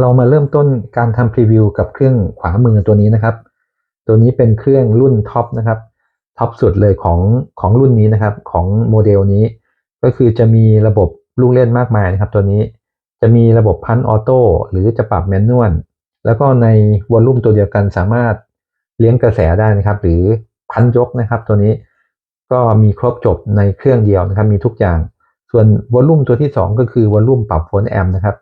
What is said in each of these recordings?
เรามาเริ่มต้นการทำพรีวิวกับเครื่องขวามือตัวนี้นะครับ ตัวนี้เป็นเครื่องรุ่นท็อปนะครับท็อปสุดเลยของของรุ่นนี้นะครับของโมเดลนี้ ก็คือจะมีระบบลูกเล่นมากมายนะครับ ตัวนี้จะมีระบบพันออโต้หรือจะปรับแมนนวลแล้วก็ในวอลลุ่มตัวเดียวกันสามารถเลี้ยงกระแสได้นะครับ หรือพันยกนะครับ ตัวนี้ก็มีครบจบในเครื่องเดียวนะครับ มีทุกอย่าง ส่วนวอลลุ่มตัวที่ 2 ก็คือวอลลุ่มปรับโฟลต์แอมป์นะครับ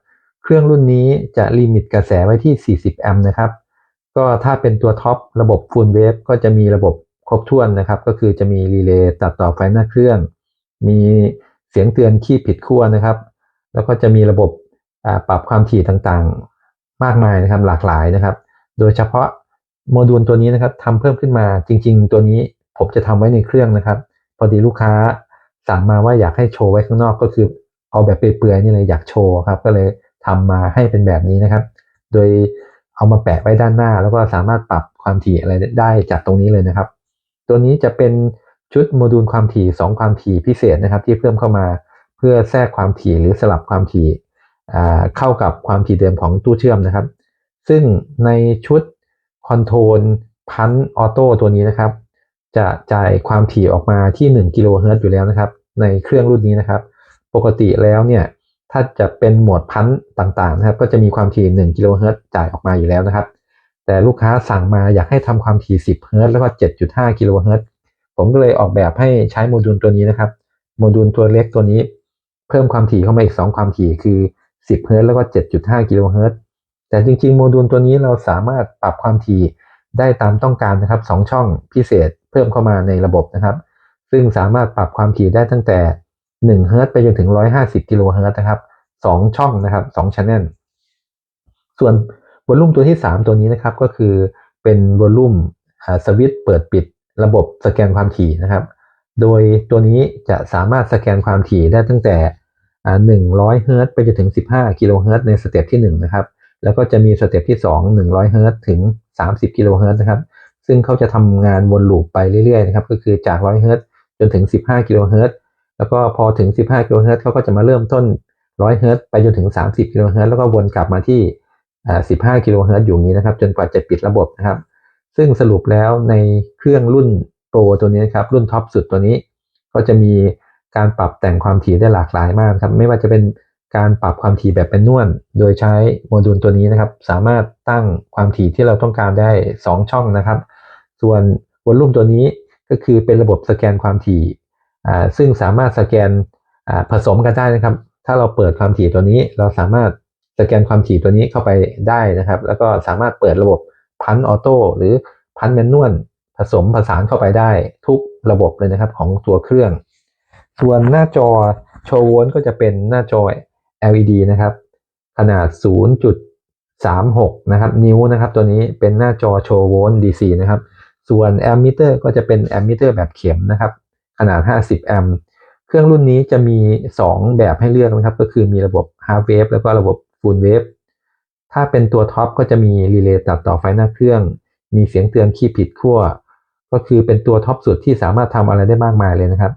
เครื่องรุ่นนี้จะลิมิตกระแสไว้ที่ 40 แอมป์นะครับ ก็ถ้าเป็นตัวท็อประบบฟูลเวฟก็จะมีระบบครบถ้วนนะครับ ก็คือจะมีรีเลย์ตัดต่อไฟหน้าเครื่อง มีเสียงเตือนขี้ผิดขั้วนะครับ แล้วก็จะมีระบบปรับความถี่ต่างๆ มากมายนะครับหลากหลายนะครับ โดยเฉพาะโมดูลตัวนี้นะครับทำเพิ่มขึ้นมาจริง ๆ ตัวนี้ผมจะทำไว้ในเครื่องนะครับ พอดีลูกค้าสั่งมาว่าอยากให้โชว์ไว้ข้างนอกก็คือเอาแบบเปื่อยๆนี่เลยอยากโชว์ครับก็เลย ทำมาให้เป็นแบบนี้นะครับ โดยเอามาแปะไว้ด้านหน้า แล้วก็สามารถปรับความถี่อะไรได้จากตรงนี้เลยนะครับ ตัวนี้จะเป็นชุดโมดูลความถี่ 2 ความถี่พิเศษนะครับ ที่เพิ่มเข้ามาเพื่อแทรกความถี่หรือสลับความถี่เข้ากับความถี่เดิมของตู้เชื่อมนะครับ ซึ่งในชุดคอนโทรลพันออโต้ตัวนี้นะครับ จะจ่ายความถี่ออกมาที่1กิโลเฮิรตซ์อยู่แล้วนะครับ ในเครื่องรุ่นนี้นะครับ ปกติแล้วเนี่ย ถ้าจะเป็นโหมดพันต่างๆนะครับ ก็จะมีความถี่1กิโลเฮิรตซ์จ่ายออกมาอยู่แล้วนะครับ แต่ลูกค้าสั่งมาอยากให้ทำความถี่ 10เฮิรตซ์แล้วก็ 7.5กิโลเฮิรตซ์ผมก็เลยออกแบบให้ใช้โมดูลตัวนี้นะครับ โมดูลตัวเล็กตัวนี้ เพิ่มความถี่เข้ามาอีก 2 ความถี่คือ 10เฮิรตซ์แล้วก็ 7.5กิโลเฮิรตซ์แต่จริงๆ โมดูลตัวนี้เราสามารถปรับความถี่ได้ตามต้องการนะครับ 2 ช่องพิเศษเพิ่มเข้ามาในระบบนะครับ ซึ่งสามารถปรับความถี่ได้ตั้งแต่ 1เฮิร์ตไปจนถึง 150กิโลเฮิร์ตนะครับ2ช่องนะครับ2 channel ส่วนวอลลุ่มตัวที่ 3 ตัวนี้นะครับก็คือเป็นวอลลุ่มสวิตช์เปิดปิดระบบสแกนความถี่นะครับ โดยตัวนี้จะสามารถสแกนความถี่ได้ตั้งแต่ 100เฮิร์ตไปจนถึง 15กิโลเฮิร์ตในสเต็ปที่ 1 นะครับ แล้วก็จะมีสเต็ปที่ 2 100เฮิร์ตถึง 30กิโลเฮิร์ตนะครับ ซึ่งเขาจะทำงานวนลูปไปเรื่อยๆนะครับ ก็คือจาก 100เฮิร์ตจนถึง 15กิโลเฮิร์ต แล้วก็พอถึง 15 กิโลเฮิร์ตเขาก็จะมาเริ่มต้นร้อยเฮิร์ตไปจนถึง 30 กิโลเฮิร์ตแล้วก็วนกลับมาที่ 15 กิโลเฮิร์ตอยู่นี้นะครับ จนกว่าจะปิดระบบนะครับ ซึ่งสรุปแล้วในเครื่องรุ่นโปรตัวนี้ครับ รุ่นท็อปสุดตัวนี้ ก็จะมีการปรับแต่งความถี่ได้หลากหลายมากครับ ไม่ว่าจะเป็นการปรับความถี่แบบเป็นนวล โดยใช้โมดูลตัวนี้นะครับ สามารถตั้งความถี่ที่เราต้องการได้ 2 ช่องนะครับ ส่วนวอลลุ่มตัวนี้ก็คือเป็นระบบสแกนความถี่ ซึ่งสามารถสแกนผสมกันได้นะครับ ถ้าเราเปิดความถี่ตัวนี้ เราสามารถสแกนความถี่ตัวนี้เข้าไปได้นะครับ แล้วก็สามารถเปิดระบบพันออโต้หรือพันแมนนวลผสมผสานเข้าไปได้ทุกระบบเลยนะครับของตัวเครื่อง ส่วนหน้าจอโชว์โวลต์ก็จะเป็นหน้าจอ LED นะครับ ขนาด 0.36 นะครับ นิ้วนะครับ ตัวนี้เป็นหน้าจอโชว์โวลต์ DC นะครับ ส่วนแอมมิเตอร์ก็จะเป็นแอมมิเตอร์แบบเข็มนะครับ ขนาด 50 แอมป์เครื่องรุ่นนี้จะมี 2 แบบให้เลือกนะครับ ก็คือมีระบบ half wave แล้วก็ระบบ full wave ถ้าเป็นตัวท็อปก็จะมีรีเลย์ตัดต่อไฟหน้าเครื่อง มีเสียงเตือนขี้ผิดขั้ว ก็คือเป็นตัวท็อปสุดที่สามารถทำอะไรได้มากมายเลยนะครับ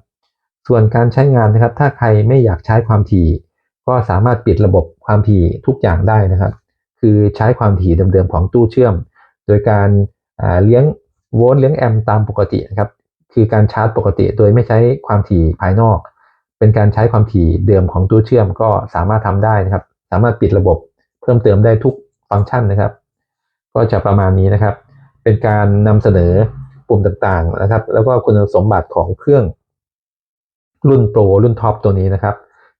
ส่วนการใช้งานนะครับ ถ้าใครไม่อยากใช้ความถี่ ก็สามารถปิดระบบความถี่ทุกอย่างได้นะครับ คือใช้ความถี่เดิมๆของตู้เชื่อม โดยการเลี้ยงโวลต์เลี้ยงแอมป์ตามปกตินะครับ คือการชาร์จปกติโดยไม่ใช้ความถี่ภายนอก เป็นการใช้ความถี่เดิมของตู้เชื่อมก็สามารถทำได้นะครับ สามารถปิดระบบเพิ่มเติมได้ทุกฟังก์ชันนะครับ ก็จะประมาณนี้นะครับ เป็นการนำเสนอปุ่มต่างๆนะครับ แล้วก็คุณสมบัติของเครื่อง รุ่นโปรรุ่นท็อปตัวนี้นะครับ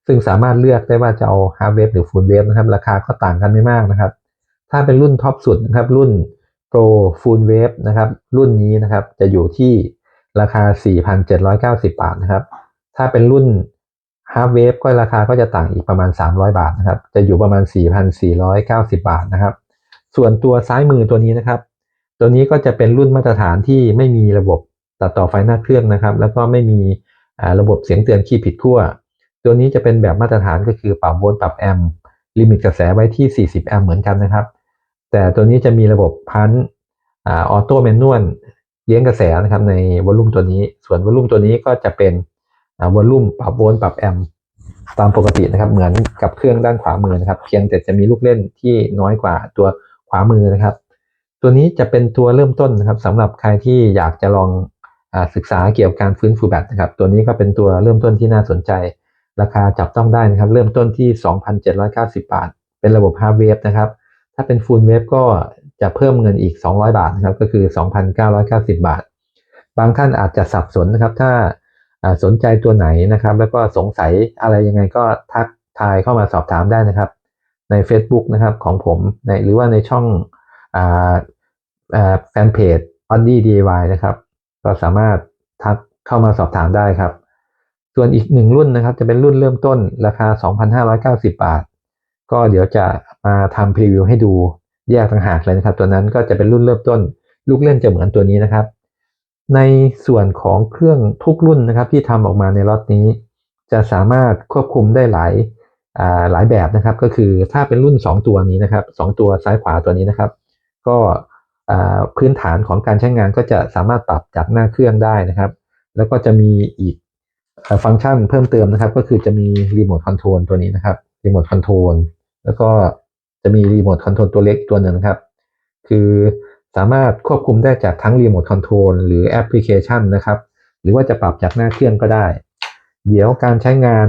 ซึ่งสามารถเลือกได้ว่าจะเอาฮาร์ดเวฟหรือฟูลเวฟนะครับ ราคาก็ต่างกันไม่มากนะครับ ถ้าเป็นรุ่นท็อปสุดนะครับ รุ่นโปรฟูลเวฟนะครับ รุ่นนี้นะครับ จะอยู่ที่ ราคา 4,790 บาทนะครับ ถ้าเป็นรุ่น Half Wave ก็ราคาก็จะต่างอีกประมาณ 300 บาทนะครับ จะอยู่ประมาณ 4,490 บาทนะครับ ส่วนตัวซ้ายมือตัวนี้นะครับ ตัวนี้ก็จะเป็นรุ่นมาตรฐานที่ไม่มีระบบตัดต่อไฟหน้าเครื่องนะครับ แล้วก็ไม่มีระบบเสียงเตือนขี้ผิดขั้ว ตัวนี้จะเป็นแบบมาตรฐานก็คือปรับโวลต์ปรับแอมป์ลิมิตกระแสไว้ที่ 40 แอมป์เหมือนกันนะครับ แต่ตัวนี้จะมีระบบพันออโต้แมนนวล เลี้ยงกระแสนะครับในวอลลุ่มตัวนี้ ส่วนวอลลุ่มตัวนี้ก็จะเป็นวอลลุ่มปรับโวลต์ปรับแอมป์ตามปกตินะครับ เหมือนกับเครื่องด้านขวามือนะครับ เพียงแต่จะมีลูกเล่นที่น้อยกว่าตัวขวามือนะครับ ตัวนี้จะเป็นตัวเริ่มต้นนะครับสำหรับใครที่อยากจะลองอศึกษาเกี่ยวกับการฟื้นฟูแบตนะครับ ตัวนี้ก็เป็นตัวเริ่มต้นที่น่าสนใจ ราคาจับต้องได้นะครับ เริ่มต้นที่ 2,790 บาท เป็นระบบ Half Wave นะครับ ถ้าเป็น Full Wave ก็ จะเพิ่มเงินอีก 200 บาทนะครับก็คือ 2,990 บาท บางท่านอาจจะสับสนนะครับ ถ้าสนใจตัวไหนนะครับ แล้วก็สงสัยอะไรยังไงก็ทักทายเข้ามาสอบถามได้นะครับ ใน Facebook นะครับของผมในหรือว่าในช่องแฟนเพจ o d d y DIY นะครับ ก็สามารถทักเข้ามาสอบถามได้ครับ ส่วนอีกหนึ่งรุ่นนะครับ จะเป็นรุ่นเริ่มต้นราคา 2,590 บาท ก็เดี๋ยวจะมาทำพรีวิวให้ดู แยกต่างหากเลยนะครับ ตัวนั้นก็จะเป็นรุ่นเริ่มต้น ลูกเล่นจะเหมือนตัวนี้นะครับ ในส่วนของเครื่องทุกรุ่นนะครับ ที่ทำออกมาในล็อตนี้ จะสามารถควบคุมได้หลายหลายแบบนะครับ ก็คือถ้าเป็นรุ่น 2 ตัวนี้นะครับสองตัวซ้ายขวาตัวนี้นะครับ ก็พื้นฐานของการใช้งานก็จะสามารถปรับจากหน้าเครื่องได้นะครับ แล้วก็จะมีอีกฟังก์ชันเพิ่มเติมนะครับ ก็คือจะมีรีโมทคอนโทรลตัวนี้นะครับรีโมทคอนโทรลแล้วก็ จะมีรีโมทคอนโทรลตัวเล็กตัวหนึ่งครับ คือสามารถควบคุมได้จากทั้งรีโมทคอนโทรลหรือแอปพลิเคชันนะครับ หรือว่าจะปรับจากหน้าเครื่องก็ได้ เดี๋ยวการใช้งาน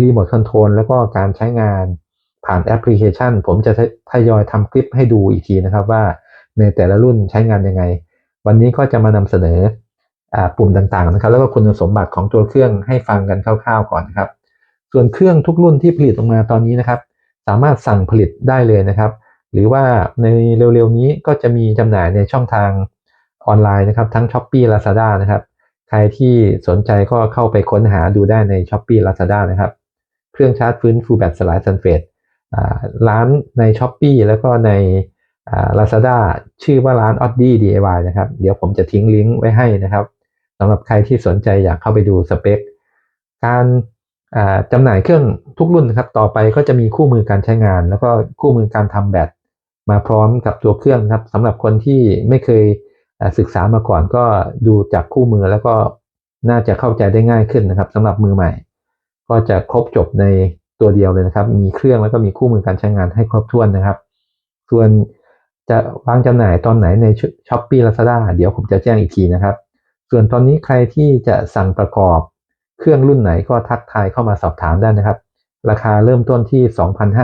รีโมทคอนโทรลแล้วก็การใช้งานผ่านแอปพลิเคชัน ผมจะทยอยทำคลิปให้ดูอีกทีนะครับว่าในแต่ละรุ่นใช้งานยังไง วันนี้ก็จะมานำเสนออปุ่มต่างๆนะครับ แล้วก็คุณสมบัติของตัวเครื่องให้ฟังกันคร่าวๆก่อนครับ ส่วนเครื่องทุกรุ่นที่ผลิตออกมาตอนนี้นะครับ สามารถสั่งผลิตได้เลยนะครับ หรือว่าในเร็วๆนี้ก็จะมีจำหน่ายในช่องทางออนไลน์นะครับ ทั้ง s h อ p e e Lazada นะครับ ใครที่สนใจก็เข้าไปค้นหาดูได้ใน s h อ p e e Lazada นะครับ เครื่องชาร์จฟื้นฟูแบตสลายซัลเฟตร้านใน s h อ p e e แล้วก็ใน Lazada ชื่อว่าร้าน o d d y DIY นะครับ เดี๋ยวผมจะทิ้งลิงก์ไว้ให้นะครับสำหรับใครที่สนใจอยากเข้าไปดูสเปค การ จำหน่ายเครื่องทุกรุ่นนะครับ ต่อไปก็จะมีคู่มือการใช้งาน แล้วก็คู่มือการทำแบตมาพร้อมกับตัวเครื่องครับสำหรับคนที่ไม่เคยศึกษามาก่อนก็ดูจากคู่มือแล้วก็น่าจะเข้าใจได้ง่ายขึ้นนะครับสำหรับมือใหม่ ก็จะครบจบในตัวเดียวเลยนะครับ มีเครื่องแล้วก็มีคู่มือการใช้งานให้ครบถ้วนนะครับ ส่วนจะวางจำหน่ายตอนไหนในช้อปปี้ลาซาด้าเดี๋ยวผมจะแจ้งอีกทีนะครับ ส่วนตอนนี้ใครที่จะสั่งประกอบ เครื่องรุ่นไหนก็ทักทายเข้ามาสอบถามได้นะครับ ราคาเริ่มต้นที่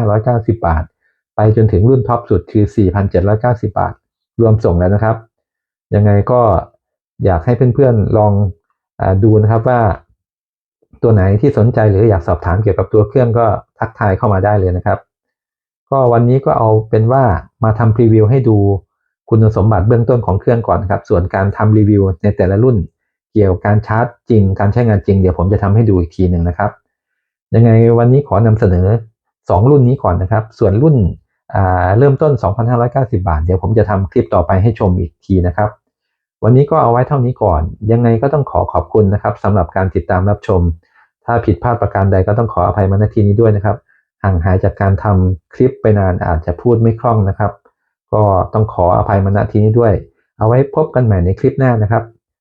2,590 บาท ไปจนถึงรุ่นท็อปสุดคือ 4,790 บาท รวมส่งแล้วนะครับ ยังไงก็อยากให้เพื่อนๆลองอดูนะครับว่า ตัวไหนที่สนใจหรืออยากสอบถามเกี่ยวกับตัวเครื่องก็ทักทายเข้ามาได้เลยนะครับ ก็วันนี้ก็เอาเป็นว่ามาทำพรีวิวให้ดูคุณสมบัติเบื้องต้นของเครื่องก่อนครับ ส่วนการทำรีวิวในแต่ละรุ่น เกี่ยวกับการชาร์จจริง การใช้งานจริง เดี๋ยวผมจะทำให้ดูอีกทีหนึ่งนะครับ ยังไงวันนี้ขอนำเสนอ 2 รุ่นนี้ก่อนนะครับ ส่วนรุ่นเริ่มต้น 2,590 บาท เดี๋ยวผมจะทำคลิปต่อไปให้ชมอีกทีนะครับ วันนี้ก็เอาไว้เท่านี้ก่อน ยังไงก็ต้องขอขอบคุณนะครับสำหรับการติดตามรับชม ถ้าผิดพลาดประการใดก็ต้องขออภัยมาณทีนี้ด้วยนะครับ ห่างหายจากการทำคลิปไปนานอาจจะพูดไม่คล่องนะครับ ก็ต้องขออภัยมาณทีนี้ด้วย เอาไว้พบกันใหม่ในคลิปหน้านะครับ